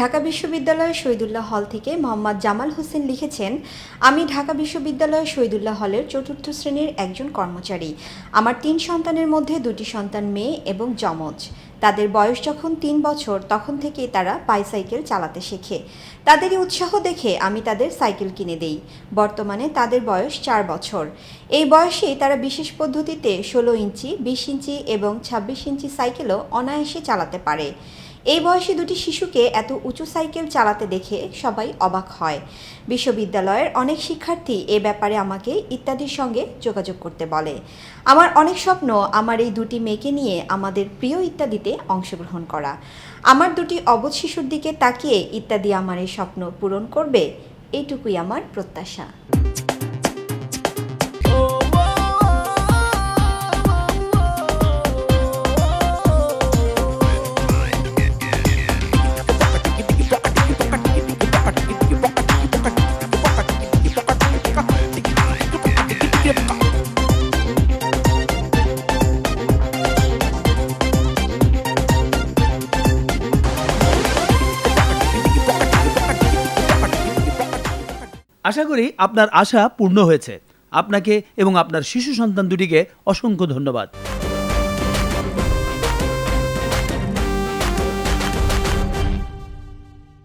ঢাকা বিশ্ববিদ্যালয়ের শহীদুল্লাহ হল থেকে মোহাম্মদ জামাল হোসেন লিখেছেন, আমি ঢাকা বিশ্ববিদ্যালয়ের শহীদুল্লাহ হলের চতুর্থ শ্রেণির একজন কর্মচারী। আমার তিন সন্তানের মধ্যে দুটি সন্তান মেয়ে এবং যমজ। তাদের বয়স যখন তিন বছর, তখন থেকেই তারা বাইসাইকেল চালাতে শেখে। তাদেরই উৎসাহ দেখে আমি তাদের সাইকেল কিনে দেই। বর্তমানে তাদের বয়স চার বছর। এই বয়সেই তারা বিশেষ পদ্ধতিতে ষোলো ইঞ্চি, বিশ ইঞ্চি এবং ছাব্বিশ ইঞ্চি সাইকেলও অনায়াসে চালাতে পারে। এই বয়সী দুটি শিশুকে এত উঁচু সাইকেল চালাতে দেখে সবাই অবাক হয়। বিশ্ববিদ্যালয়ের অনেক শিক্ষার্থী এ ব্যাপারে আমাকে ইত্যাদির সঙ্গে যোগাযোগ করতে বলে। আমার অনেক স্বপ্ন আমার এই দুটি মেয়েকে নিয়ে আমাদের প্রিয় ইত্যাদিতে অংশগ্রহণ করা। আমার দুটি অবধ শিশুর দিকে তাকিয়ে ইত্যাদি আমার এই স্বপ্ন পূরণ করবে, এইটুকুই আমার প্রত্যাশা। আশা করি আপনার আশা পূর্ণ হয়েছে। আপনাকে এবং আপনার শিশু সন্তান দুটিকে অসংখ্য ধন্যবাদ।